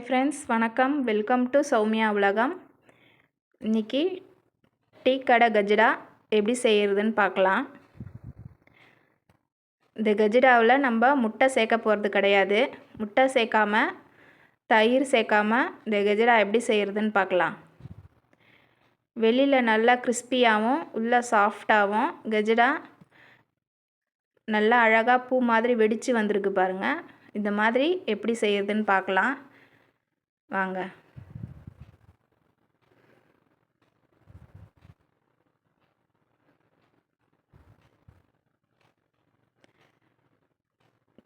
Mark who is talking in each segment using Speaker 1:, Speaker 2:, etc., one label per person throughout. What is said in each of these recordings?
Speaker 1: Hi friends வணக்கம். Welcome to Soumya உலகம். இன்றைக்கி டீ கடை கஜடா எப்படி செய்கிறதுன்னு பார்க்கலாம். இந்த கஜடாவில் நம்ம முட்டை சேர்க்க போகிறது கிடையாது. முட்டை சேர்க்காம தயிர் சேர்க்காம இந்த கஜடா எப்படி செய்கிறதுன்னு பார்க்கலாம். வெளியில் நல்லா கிறிஸ்பியாகவும் உள்ளே சாஃப்டாகவும் கஜடா நல்லா அழகாக பூ மாதிரி வெடித்து வந்திருக்கு பாருங்கள் இந்த மாதிரி எப்படி செய்கிறதுன்னு பார்க்கலாம். வாங்க.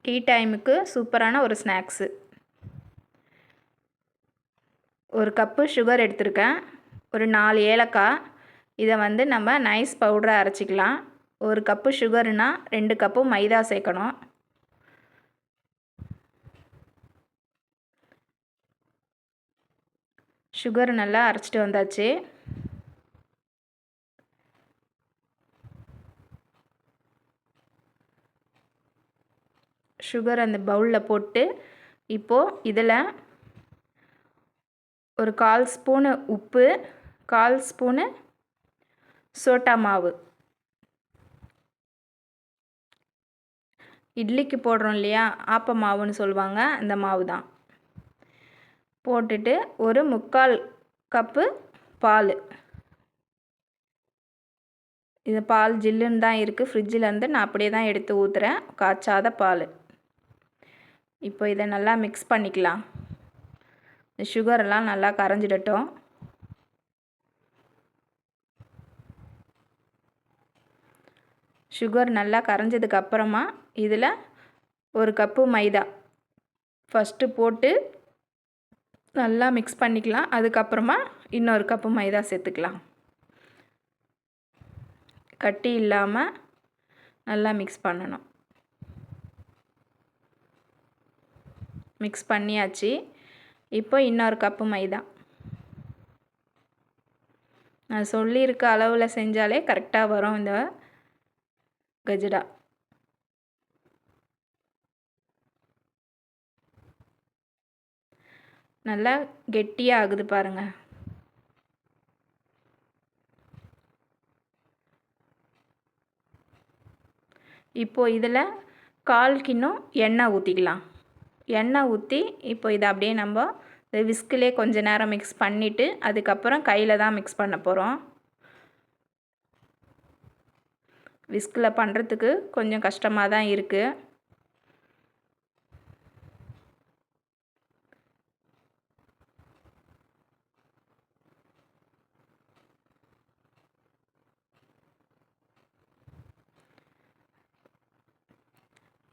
Speaker 1: டீ டைமுக்கு சூப்பரான ஒரு ஸ்நாக்ஸு. ஒரு கப்பு சுகர் எடுத்திருக்கேன். ஒரு நாலு ஏலக்காய். இதை வந்து நம்ம நைஸ் பவுடரை அரைச்சிக்கலாம். ஒரு கப்பு சுகருனால் ரெண்டு கப்பு மைதா சேர்க்கணும். சுகர் நல்லா அரைச்சிட்டு வந்தாச்சு. சுகர் அந்த பவுலில் போட்டு இப்போது இதில் ஒரு கால் ஸ்பூனு உப்பு கால் ஸ்பூனு சோட்டா மாவு. இட்லிக்கு போடுறோம் இல்லையா ஆப்ப மாவுன்னு சொல்லுவாங்க அந்த மாவு தான் போட்டுட்டு ஒரு முக்கால் கப்பு பால். இது பால் ஜில்லுன்னு தான் இருக்குது ஃப்ரிட்ஜிலேருந்து நான் அப்படியே தான் எடுத்து ஊற்றுறேன் காய்ச்சாத பால். இப்போ இதை நல்லா மிக்ஸ் பண்ணிக்கலாம். இந்த சுகரெல்லாம் நல்லா கரைஞ்சிடட்டும். சுகர் நல்லா கரைஞ்சதுக்கு அப்புறமா இதில் ஒரு கப்பு மைதா ஃபஸ்ட்டு போட்டு நல்லா மிக்ஸ் பண்ணிக்கலாம். அதுக்கப்புறமா இன்னொரு கப்பு மைதா சேர்த்துக்கலாம். கட்டி இல்லாமல் நல்லா மிக்ஸ் பண்ணணும். மிக்ஸ் பண்ணியாச்சு. இப்போ இன்னொரு கப்பு மைதா. நான் சொல்லியிருக்க அளவில் செஞ்சாலே கரெக்டாக வரும் இந்த கஜடா. நல்லா கெட்டியாக ஆகுது பாருங்கள் இப்போது இதில் கால் கிண்ணம் எண்ணெய் ஊற்றிக்கலாம் எண்ணெய் ஊற்றி இப்போ இதை அப்படியே நம்ம இந்த விஸ்கிலே கொஞ்ச நேரம் மிக்ஸ் பண்ணிவிட்டு அதுக்கப்புறம் கையில் தான் மிக்ஸ் பண்ண போகிறோம் விஸ்கில் பண்ணுறதுக்கு கொஞ்சம் கஷ்டமாக தான் இருக்குது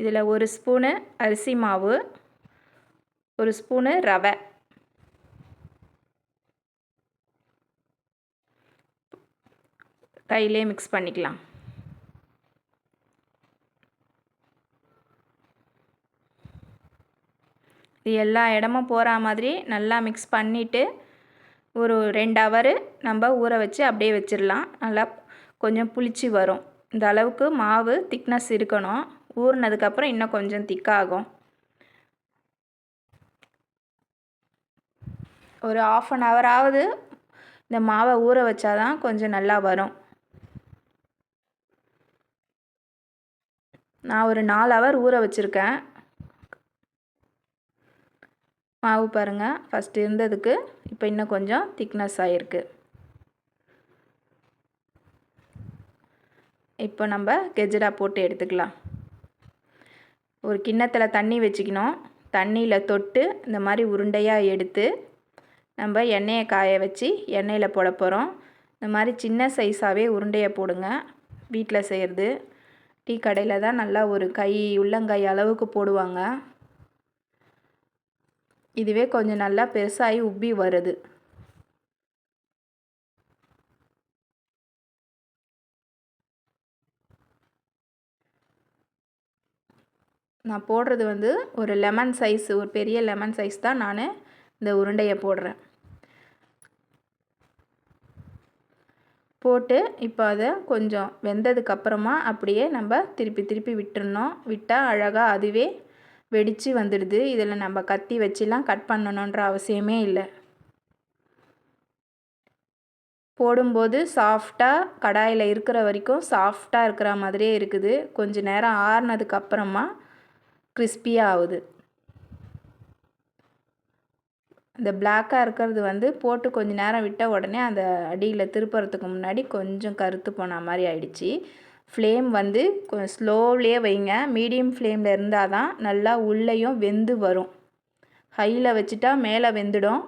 Speaker 1: இதில் ஒரு ஸ்பூனு அரிசி மாவு ஒரு ஸ்பூனு ரவை. கையிலே மிக்ஸ் பண்ணிக்கலாம். இது எல்லா இடமும் போகிற மாதிரி நல்லா மிக்ஸ் பண்ணிவிட்டு ஒரு ரெண்டு ஹவரு நம்ம ஊற வச்சு அப்படியே வச்சிடலாம். நல்லா கொஞ்சம் புளிச்சு வரும். இந்த அளவுக்கு மாவு திக்னஸ் இருக்கணும். ஊறினதுக்கப்புறம் இன்னும் கொஞ்சம் திக்காகும். ஒரு ஆஃப் அன் ஹவராவது இந்த மாவை ஊற வச்சாதான் கொஞ்சம் நல்லா வரும். நான் ஒரு நாலு ஹவர் ஊற வச்சுருக்கேன். மாவு பாருங்கள் ஃபஸ்ட்டு இருந்ததுக்கு இப்போ இன்னும் கொஞ்சம் திக்னஸ் ஆகிருக்கு இப்போ நம்ம கெஜடா போட்டு எடுத்துக்கலாம். ஒரு கிண்ணத்தில் தண்ணி வச்சுக்கணும். தண்ணியில் தொட்டு இந்த மாதிரி உருண்டையாக எடுத்து நம்ம எண்ணெயை காய வச்சு எண்ணெயில் போட போகிறோம் இந்த மாதிரி சின்ன சைஸாகவே உருண்டையை போடுங்க. வீட்டில் செய்கிறது டீ கடையில் தான் நல்லா ஒரு கை உள்ளங்கை அளவுக்கு போடுவாங்க. இதுவே கொஞ்சம் நல்லா பெருசாகி உப்பி வருது. நான் போடுறது வந்து ஒரு லெமன் சைஸ் ஒரு பெரிய லெமன் சைஸ் தான் நான் இந்த உருண்டையை போடுறேன். போட்டு இப்போ அதை கொஞ்சம் வெந்ததுக்கப்புறமா அப்படியே நம்ம திருப்பி திருப்பி விட்டுறணும். விட்டால் அழகாக அதுவே வெடித்து வந்துடுது. இதில் நம்ம கத்தி வச்சுலாம் கட் பண்ணணுன்ற அவசியமே இல்லை. போடும்போது சாஃப்டாக கடாயில் இருக்கிற வரைக்கும் சாஃப்டாக இருக்கிற மாதிரியே இருக்குது. கொஞ்சம் நேரம் ஆறுனதுக்கு அப்புறமா கிறிஸ்பியாக ஆகுது இந்த பிளாக்காக இருக்கிறது வந்து போட்டு கொஞ்சம் நேரம் விட்ட உடனே அந்த அடியில் திருப்புறத்துக்கு முன்னாடி கொஞ்சம் கருத்து போன மாதிரி ஆயிடுச்சு. ஃப்ளேம் வந்து கொஞ்சம் ஸ்லோவிலே வைங்க. மீடியம் ஃப்ளேமில் இருந்தால் தான் நல்லா உள்ளேயும் வெந்து வரும். ஹையில் வச்சுட்டா மேலே வெந்துடும்.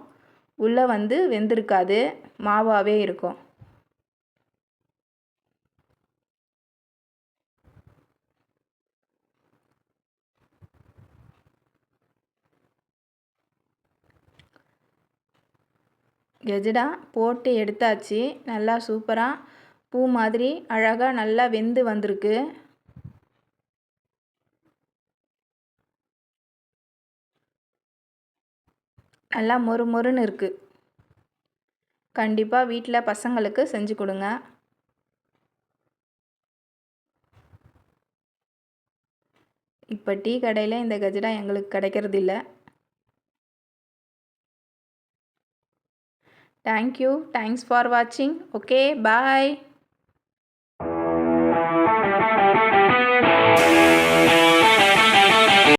Speaker 1: உள்ளே வந்து வெந்திருக்காது. மாவாகவே இருக்கும். கெஜடா போட்டு எடுத்தாச்சு. நல்லா சூப்பராக பூ மாதிரி அழகாக நல்லா வெந்து வந்திருக்கு. நல்லா மொறு மொறுன்னு இருக்குது கண்டிப்பாக வீட்டில் பசங்களுக்கு செஞ்சு கொடுங்க. இப்போ டீ கடையில் இந்த கஜடா எங்களுக்கு கிடைக்கிறது இல்லை Thank you. Thanks for watching. Okay, bye.